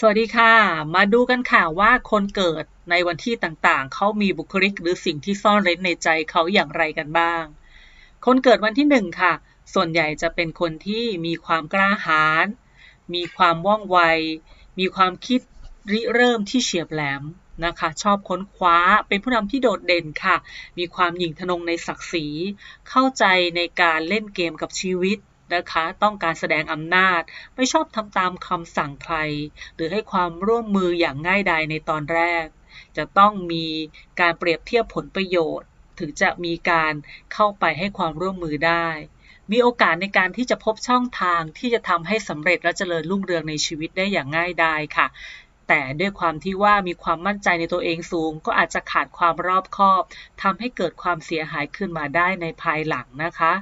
สวัสดีค่ะ มาดูกันค่ะว่าคนเกิดในวันที่ต่างๆ เขามีบุคลิกหรือสิ่งที่ซ่อนเร้นในใจเขาอย่างไรกันบ้าง คนเกิดวันที่หนึ่งค่ะ ส่วนใหญ่จะเป็นคนที่มีความกล้าหาญ มีความว่องไว มีความคิดริเริ่มที่เฉียบแหลมนะคะ ชอบค้นคว้า เป็นผู้นำที่โดดเด่นค่ะ มีความหยิ่งทนงในศักดิ์ศรี เข้าใจในการเล่นเกมกับชีวิต นะคะ ต้องการแสดงอำนาจ ไม่ชอบทำตามคำสั่งใคร หรือให้ความร่วมมืออย่างง่ายดายในตอนแรก จะต้องมีการเปรียบเทียบผลประโยชน์ ถึงจะมีการเข้าไปให้ความร่วมมือได้ มีโอกาสในการที่จะพบช่องทางที่จะทำให้สำเร็จและเจริญรุ่งเรืองในชีวิตได้อย่างง่ายดายค่ะแต่ด้วยความที่ว่ามีความมั่นใจในตัวเองสูง ก็อาจจะขาดความรอบคอบทำให้เกิดความเสียหายขึ้นมาได้ในภายหลังนะคะ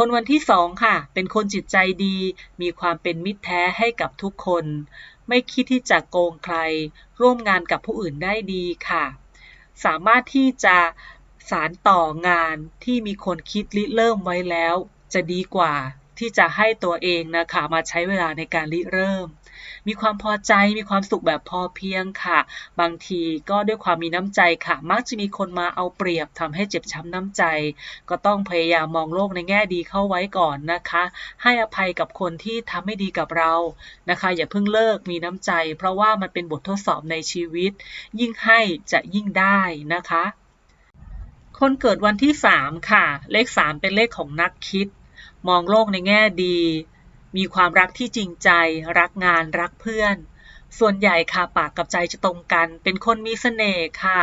คนวันที่สองค่ะ เป็นคนจิตใจดี มีความเป็นมิตรแท้ให้กับทุกคน ไม่คิดที่จะโกงใคร ร่วมงานกับผู้อื่นได้ดีค่ะ สามารถที่จะสารต่องานที่มีคนคิดริเริ่มไว้แล้ว จะดีกว่า ที่จะให้ตัวเองนะคะมาใช้เวลาในการริเริ่ม มีความพอใจมีความสุขแบบพอเพียงค่ะ บางทีก็ด้วยความมีน้ำใจค่ะ มักจะมีคนมาเอาเปรียบทำให้เจ็บช้ำน้ำใจ ก็ต้องพยายามมองโลกในแง่ดีเข้าไว้ก่อนนะคะ ให้อภัยกับคนที่ทำไม่ดีกับเรานะคะ อย่าเพิ่งเลิกมีน้ำใจ เพราะว่ามันเป็นบททดสอบในชีวิต ยิ่งให้จะยิ่งได้นะคะคนเกิดวันที่ 3 ค่ะ เลข 3 เป็นเลขของนักคิด มองโลกในแง่ดี มีความรักที่จริงใจ รักงานรักเพื่อน ส่วนใหญ่ค่ะปากกับใจจะตรงกัน เป็นคนมีเสน่ห์ค่ะ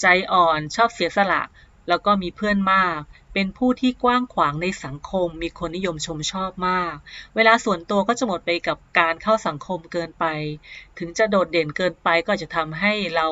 ใจอ่อนชอบเสียสละ แล้วก็มีเพื่อนมาก เป็นผู้ที่กว้างขวางในสังคม มีคนนิยมชมชอบมาก เวลาส่วนตัวก็จะหมดไปกับการเข้าสังคมเกินไป ถึงจะโดดเด่นเกินไปก็จะทำให้เรา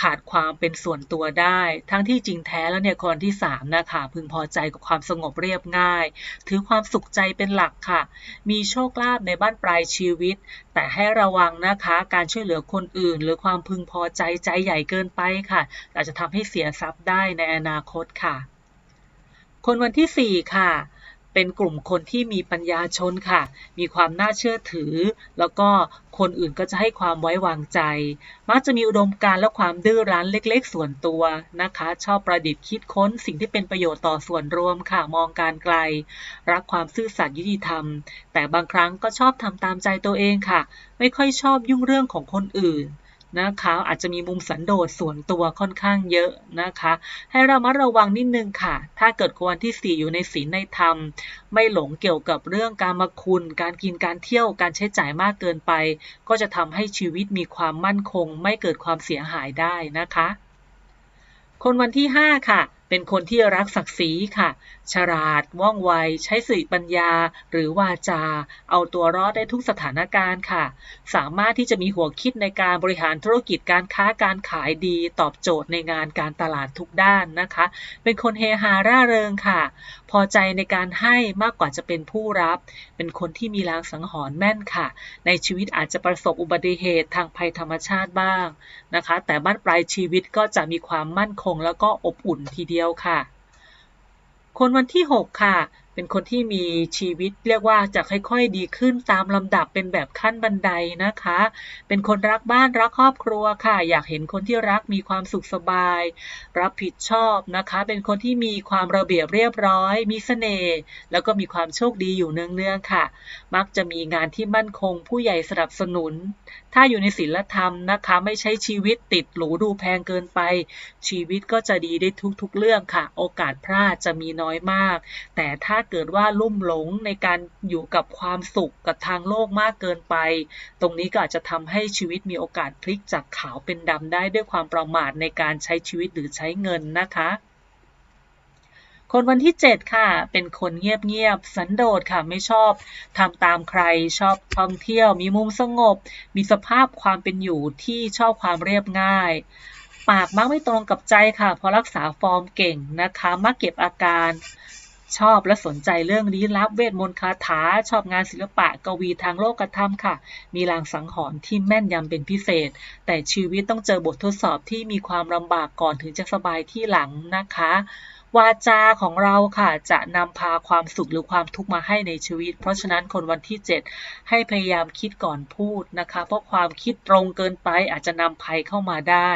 ขาดความเป็นส่วนตัวได้ ทั้งที่จริงแท้แล้วเนี่ยคนที่3นะคะพึงพอใจกับความสงบเรียบง่าย ถือความสุขใจเป็นหลักค่ะ มีโชคลาภในบ้านปลายชีวิต แต่ให้ระวังนะคะการช่วยเหลือคนอื่น หรือความพึงพอใจใจใหญ่เกินไปค่ะอาจจะทำให้เสียทรัพย์ได้ในอนาคตค่ะ คนวันที่ 4 ค่ะ เป็นกลุ่มคนที่มีปัญญาชนค่ะ มีความน่าเชื่อถือ แล้วก็คนอื่นก็จะให้ความไว้วางใจ มักจะมีอุดมการและความดื้อรั้นเล็กๆ ส่วนตัวนะคะ ชอบประดิษฐ์คิดค้นสิ่งที่เป็นประโยชน์ต่อส่วนรวมค่ะ มองการไกล รักความซื่อสัตย์ยุติธรรม แต่บางครั้งก็ชอบทำตามใจตัวเองค่ะ ไม่ค่อยชอบยุ่งเรื่องของคนอื่น นะคะ อาจจะมีมุมสันโดษส่วนตัวค่อนข้างเยอะนะคะ ให้เรามาระวังนิดนึงค่ะ ถ้าเกิดคนที่4อยู่ในศีลในธรรม ไม่หลงเกี่ยวกับเรื่องการมาคุณ การกินการเที่ยวการใช้จ่ายมากเกินไป ก็จะทำให้ชีวิตมีความมั่นคง ไม่เกิดความเสียหายได้นะคะ คนวันที่ 5 ค่ะ เป็นคนที่รักศักดิ์ศรีค่ะฉลาด ว่องไว ใช้สติปัญญา หรือวาจา เอาตัวรอดได้ทุกสถานการณ์ค่ะ สามารถที่จะมีหัวคิดในการบริหารธุรกิจการค้าการขายดี ตอบโจทย์ในงานการตลาดทุกด้านนะคะ เป็นคนเฮฮาร่าเริงค่ะ พอใจในการให้มากกว่าจะเป็นผู้รับ เป็นคนที่มีลางสังหรณ์แม่นค่ะ ในชีวิตอาจจะประสบอุบัติเหตุทางภัยธรรมชาติบ้างนะคะ แต่บ้านปลายชีวิตก็จะมีความมั่นคงแล้วก็อบอุ่นทีเดียวค่ะ คนวันที่ 6 ค่ะ เป็นคนที่มีชีวิตเรียกว่าจะค่อยๆ ดีขึ้นตามลำดับเป็นแบบขั้นบันไดนะคะ เป็นคนรักบ้านรักครอบครัวค่ะ อยากเห็นคนที่รักมีความสุขสบาย รับผิดชอบนะคะ เป็นคนที่มีความระเบียบเรียบร้อย มีเสน่ห์แล้วก็มีความโชคดีอยู่เนืองๆค่ะ มักจะมีงานที่มั่นคง ผู้ใหญ่สนับสนุน ถ้าอยู่ในศีลธรรมนะคะ ไม่ใช้ชีวิตติดหรูดูแพงเกินไป ชีวิตก็จะดีได้ทุกๆ เรื่องค่ะ โอกาสพลาดจะมีน้อยมาก แต่ถ้าเกิดว่าลุ่มหลงในการอยู่กับความสุขกับทางโลกมากเกินไป ตรงนี้ก็อาจจะทำให้ชีวิตมีโอกาสพลิกจากขาวเป็นดำได้ด้วยความประมาทในการใช้ชีวิตหรือใช้เงินนะคะคนวันที่ 7 ค่ะ เป็นคนเงียบๆสันโดษค่ะ ไม่ชอบทำตามใคร ชอบท่องเที่ยว มีมุมสงบ มีสภาพความเป็นอยู่ที่ชอบความเรียบง่าย ปากมักไม่ตรงกับใจค่ะ เพราะรักษาฟอร์มเก่งนะคะ มักเก็บอาการ ชอบและสนใจเรื่องลี้ลับเวทมนต์คาถา ชอบงานศิลปะกวีทางโลกธรรมค่ะ มีลางสังหรณ์ที่แม่นยำเป็นพิเศษ แต่ชีวิตต้องเจอบททดสอบที่มีความลำบากก่อนถึงจะสบายที่หลังนะคะ วาจาของเราค่ะจะนำพาความสุขหรือความทุกข์มาให้ในชีวิต เพราะฉะนั้นคนวันที่ 7 ให้พยายามคิดก่อนพูดนะคะ เพราะความคิดตรงเกินไปอาจจะนำภัยเข้ามาได้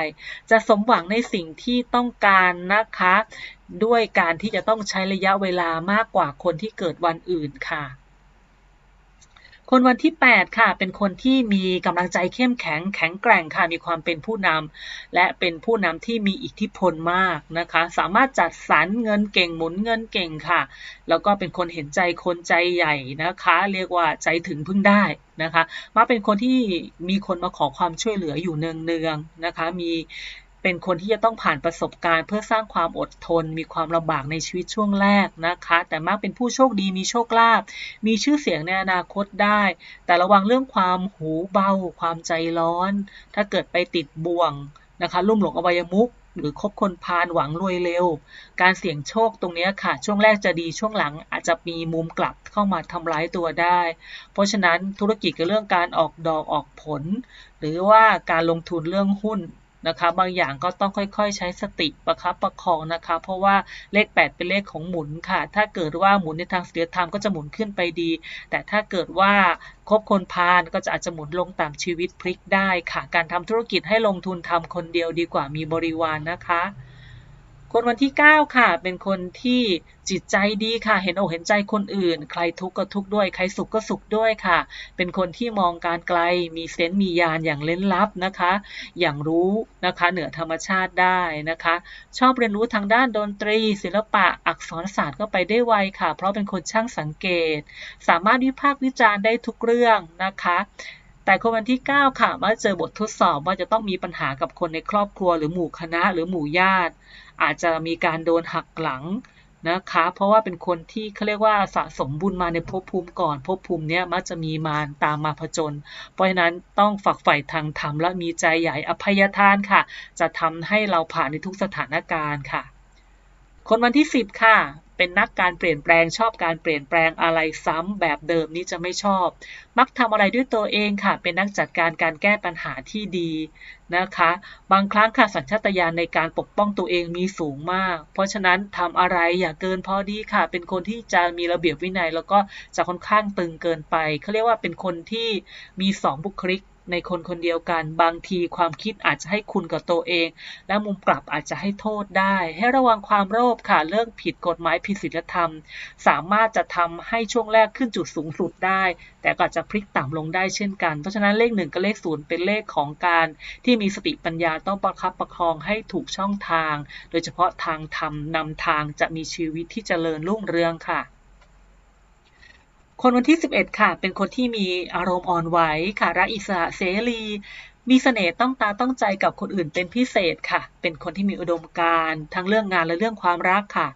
จะสมหวังในสิ่งที่ต้องการนะคะ ด้วยการที่จะต้องใช้ระยะเวลามากกว่าคนที่เกิดวันอื่นค่ะ คนวันที่ 8 ค่ะ เป็นคนที่มีกำลังใจเข้มแข็งแข็งแกร่งค่ะ มีความเป็นผู้นำและเป็นผู้นำที่มีอิทธิพลมากนะคะ สามารถจัดสรรเงินเก่งหมุนเงินเก่งค่ะ แล้วก็เป็นคนเห็นใจคนใจใหญ่นะคะ เรียกว่าใจถึงพึ่งได้นะคะ มาเป็นคนที่มีคนมาขอความช่วยเหลืออยู่เนืองๆนะคะ มี เป็นคนที่จะต้องผ่านประสบการณ์ เพื่อสร้างความอดทน มีความลำบากในชีวิตช่วงแรกนะคะ แต่มากเป็นผู้โชคดีมีโชคลาภมีชื่อเสียงในอนาคตได้ แต่ระวังเรื่องความหูเบา ความใจร้อน ถ้าเกิดไปติดบ่วงนะคะลุ่มหลงอวัยมุกหรือคบคนพาลหวังรวยเร็ว การเสี่ยงโชคตรงนี้ค่ะ ช่วงแรกจะดีช่วงหลังอาจจะมีมุมกลับเข้ามาทำร้ายตัวได้ เพราะฉะนั้นธุรกิจกับเรื่องการออกดอกออกผล หรือว่าการลงทุนเรื่องหุ้น นะครับบางอย่างก็ต้องค่อยๆ ใช้สติประคับประคองนะคะเพราะว่าเลข 8 เป็นเลขของหมุนค่ะ ถ้าเกิดว่าหมุนในทางเสียธรรมก็จะหมุนขึ้นไปดี แต่ถ้าเกิดว่าคบคนพาลก็จะอาจจะหมุนลงตามชีวิตพลิกได้ค่ะ การทำธุรกิจให้ลงทุนทำคนเดียวดีกว่ามีบริวารนนะคะ คนวันที่ 9 ค่ะ เป็นคนที่จิตใจดีค่ะ เห็นอกเห็นใจคนอื่น ใครทุกข์ก็ทุกข์ด้วย ใครสุขก็สุขด้วยค่ะ เป็นคนที่มองการไกล มีเซนต์มียานอย่างเล้นลับนะคะ อย่างรู้นะคะ เหนือธรรมชาติได้นะคะ ชอบเรียนรู้ทางด้านดนตรี ศิลปะ อักษรศาสตร์ก็ไปได้ไวค่ะ เพราะเป็นคนช่างสังเกต สามารถวิพากษ์วิจารณ์ได้ทุกเรื่องนะคะ แต่คนวันที่ 9 ค่ะมื่อเจอบททดสอบว่าจะต้องมีปัญหากับคนในครอบครัว หรือหมู่คณะหรือหมู่ญาติ อาจจะมีการโดนหักหลังนะคะ เพราะว่าเป็นคนที่เขาเรียกว่าสะสมบุญมาในภพภูมิก่อนภพภูมิเนี้ยมักจะมีมารตามมาผจญเพราะฉะนั้นต้องฝักใฝ่ทางธรรมและมีใจใหญ่อภัยทานค่ะ จะทำให้เราผ่านในทุกสถานการณ์ค่ะ คนวันที่ 10 ค่ะ เป็นนักการเปลี่ยนแปลงชอบการเปลี่ยนแปลงอะไรซ้ำแบบเดิมนี้จะไม่ชอบ มักทำอะไรด้วยตัวเองค่ะ เป็นนักจัดการการแก้ปัญหาที่ดีนะคะ บางครั้งค่ะสัญชาตญาณในการปกป้องตัวเองมีสูงมาก เพราะฉะนั้นทำอะไรอย่าเกินพอดีค่ะ เป็นคนที่จะมีระเบียบวินัย แล้วก็จะค่อนข้างตึงเกินไปเขาเรียกว่าเป็นคนที่มีสองบุคลิก ในคนคนเดียวกัน บางทีความคิดอาจจะให้คุณกับตัวเอง และมุมกลับอาจจะให้โทษได้ ให้ระวังความโลภค่ะเรื่องผิดกฎหมายผิดศีลธรรม สามารถจะทำให้ช่วงแรกขึ้นจุดสูงสุดได้ แต่ก็จะพลิกต่ำลงได้เช่นกัน เพราะฉะนั้นเลขหนึ่งกับเลขศูนย์เป็นเลขของการที่มีสติปัญญาต้องประคับประคองให้ถูกช่องทาง โดยเฉพาะทางธรรมนำทางจะมีชีวิตที่จเจริญรุ่งเรืองค่ะ คนวันที่ 11 ค่ะ เป็นคนที่มีอารมณ์อ่อนไหวค่ะรักอิสระเสรี มีเสน่ห์ต้องตาต้องใจกับคนอื่นเป็นพิเศษค่ะ เป็นคนที่มีอุดมการณ์ทั้งเรื่องงานและเรื่องความรักค่ะ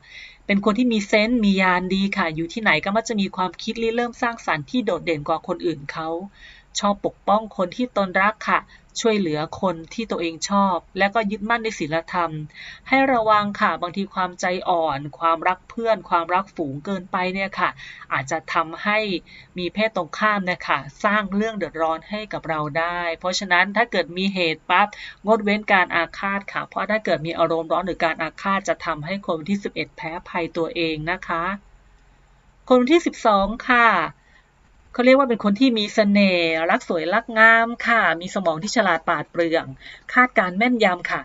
เป็นคนที่มีเซนต์มียานดีค่ะ อยู่ที่ไหนก็มักจะมีความคิดริเริ่มสร้างสารรค์ที่โดดเด่นกว่าคนอื่นเขา ชอบปกป้องคนที่ตนรักค่ะ ช่วยเหลือคนที่ตัวเองชอบ และก็ยึดมั่นในศีลธรรม ให้ระวังค่ะ บางทีความใจอ่อน ความรักเพื่อน ความรักฝูงเกินไปเนี่ยค่ะ อาจจะทำให้มีเพศตรงข้ามเนี่ยค่ะสร้างเรื่องเดือดร้อนให้กับเราได้ เพราะฉะนั้นถ้าเกิดมีเหตุปั๊บงดเว้นการอาฆาตค่ะ เพราะถ้าเกิดมีอารมณ์ร้อนหรือการอาฆาตจะทำให้คนที่ 11 แพ้ภัยตัวเองนะคะ คนที่ 12 ค่ะ เขาเรียกว่าเป็นคนที่มีสเสน่ห์รักสวยรักงามค่ะ มีสมองที่ฉลาดปาดเปลือง คาดการแม่นยำค่ะ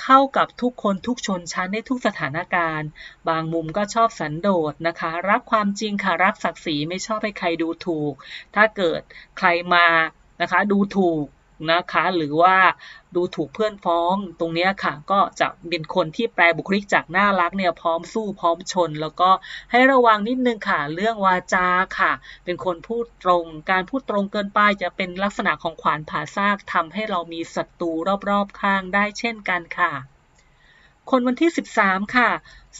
เข้ากับทุกคนทุกชนชั้นในทุกสถานการณ์ บางมุมก็ชอบสันโดษนะคะ รักความจริงค่ะ รักศักดิ์ศรีไม่ชอบให้ใครดูถูก ถ้าเกิดใครมานะคะ ดูถูก นะคะ หรือว่าดูถูกเพื่อนฟ้องตรงนี้ค่ะ ก็จะเป็นคนที่แปลบุคลิกจากน่ารักเนี่ยพร้อมสู้พร้อมชน แล้วก็ให้ระวังนิดนึงค่ะ เรื่องวาจาค่ะ เป็นคนพูดตรง การพูดตรงเกินไปจะเป็นลักษณะของขวานผ่าซากทำให้เรามีศัตรูรอบๆข้างได้เช่นกันค่ะ คนวันที่ 13 ค่ะ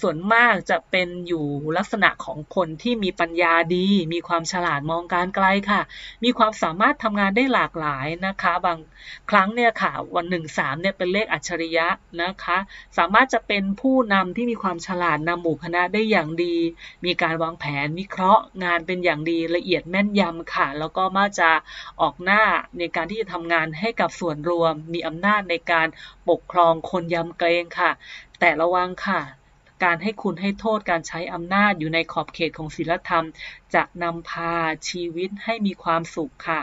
ส่วนมากจะเป็นอยู่ลักษณะของคนที่มีปัญญาดี มีความฉลาดมองการไกลค่ะ มีความสามารถทำงานได้หลากหลายนะคะ บางครั้งเนี่ยค่ะ วันหนึ่งสามเนี่ยเป็นเลขอัจฉริยะนะคะ สามารถจะเป็นผู้นำที่มีความฉลาดนำหมู่คณะได้อย่างดี มีการวางแผนวิเคราะห์งานเป็นอย่างดีละเอียดแม่นยำค่ะ แล้วก็มาจะออกหน้าในการที่จะทำงานให้กับส่วนรวม มีอำนาจในการปกครองคนยำเกรงค่ะ แต่ระวังค่ะ การให้คุณให้โทษการใช้อำนาจอยู่ในขอบเขตของศีลธรรม จะนำพาชีวิตให้มีความสุขค่ะ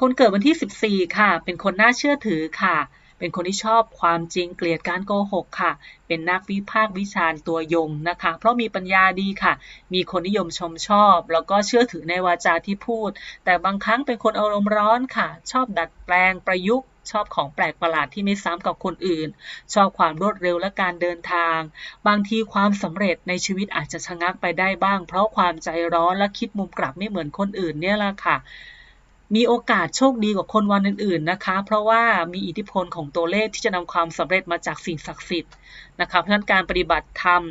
คนเกิดวันที่ 14 ค่ะ เป็นคนน่าเชื่อถือค่ะ เป็นคนที่ชอบความจริงเกลียดการโกหกค่ะ เป็นนักวิพากษ์วิจารณ์ตัวยงนะคะ เพราะมีปัญญาดีค่ะ มีคนนิยมชมชอบ แล้วก็เชื่อถือในวาจาที่พูด แต่บางครั้งเป็นคนอารมณ์ร้อนค่ะ ชอบดัดแปลงประยุกต์ ชอบของแปลกประหลาดที่ไม่ซ้ำกับคนอื่น ชอบความรวดเร็วและการเดินทาง บางทีความสำเร็จในชีวิตอาจจะชะงักไปได้บ้าง เพราะความใจร้อนและคิดมุมกลับไม่เหมือนคนอื่นเนี่ยละค่ะมีโอกาสโชคดีกว่าคนวันอื่นๆนะคะ เพราะว่ามีอิทธิพลของตัวเลขที่จะนำความสำเร็จมาจากสิ่งศักดิ์สิทธิ์นะคะเพราะฉะนั้นการปฏิบัติธรรม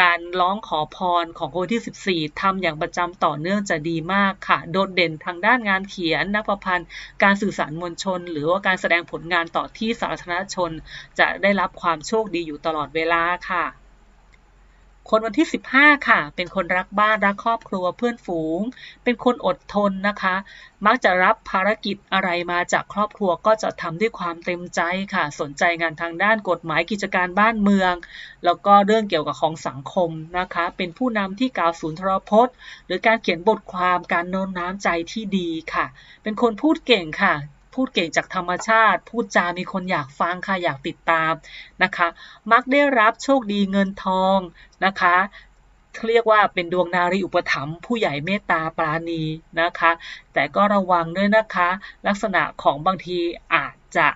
การร้องขอพรของคนที่ 14ทำอย่างประจำต่อเนื่องจะดีมากค่ะ โดดเด่นทางด้านงานเขียนนักประพันธ์ การสื่อสารมวลชน หรือว่าการแสดงผลงานต่อที่สาธารณชน จะได้รับความโชคดีอยู่ตลอดเวลาค่ะ คนวันที่ 15 ค่ะ เป็นคนรักบ้านรักครอบครัวเพื่อนฝูง เป็นคนอดทนนะคะ มักจะรับภารกิจอะไรมาจากครอบครัวก็จะทำด้วยความเต็มใจค่ะ สนใจงานทางด้านกฎหมายกิจการบ้านเมือง แล้วก็เรื่องเกี่ยวกับของสังคมนะคะ เป็นผู้นำที่กล่าวศูนย์ทรพจน์ หรือการเขียนบทความการโน้มน้ำใจที่ดีค่ะ เป็นคนพูดเก่งค่ะ พูดเก่งจากธรรมชาติ พูดจามีคนอยากฟังค่ะอยากติดตามนะคะ มักได้รับโชคดีเงินทองนะคะเรียกว่าเป็นดวงนารีอุปถัมภ์ผู้ใหญ่เมตตาปราณีนะคะ แต่ก็ระวังด้วยนะคะ ลักษณะของบางทีอาจจะ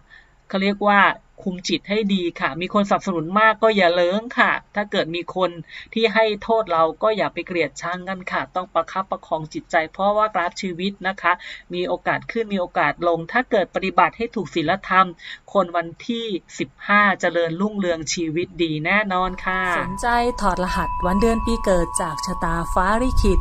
เขาเรียกว่า คุมจิตให้ดีค่ะ มีคนสนับสนุนมากก็อย่าเลิงค่ะ ถ้าเกิดมีคนที่ให้โทษเราก็อย่าไปเกลียดชังกันค่ะ ต้องประคับประคองจิตใจ เพราะว่ากราฟชีวิตนะคะ มีโอกาสขึ้นมีโอกาสลง ถ้าเกิดปฏิบัติให้ถูกศีลธรรม คนวันที่ 15 เจริญรุ่งเรืองชีวิตดีแน่นอนค่ะ สนใจถอดรหัสวันเดือนปีเกิดจากชะตาฟ้าลิขิต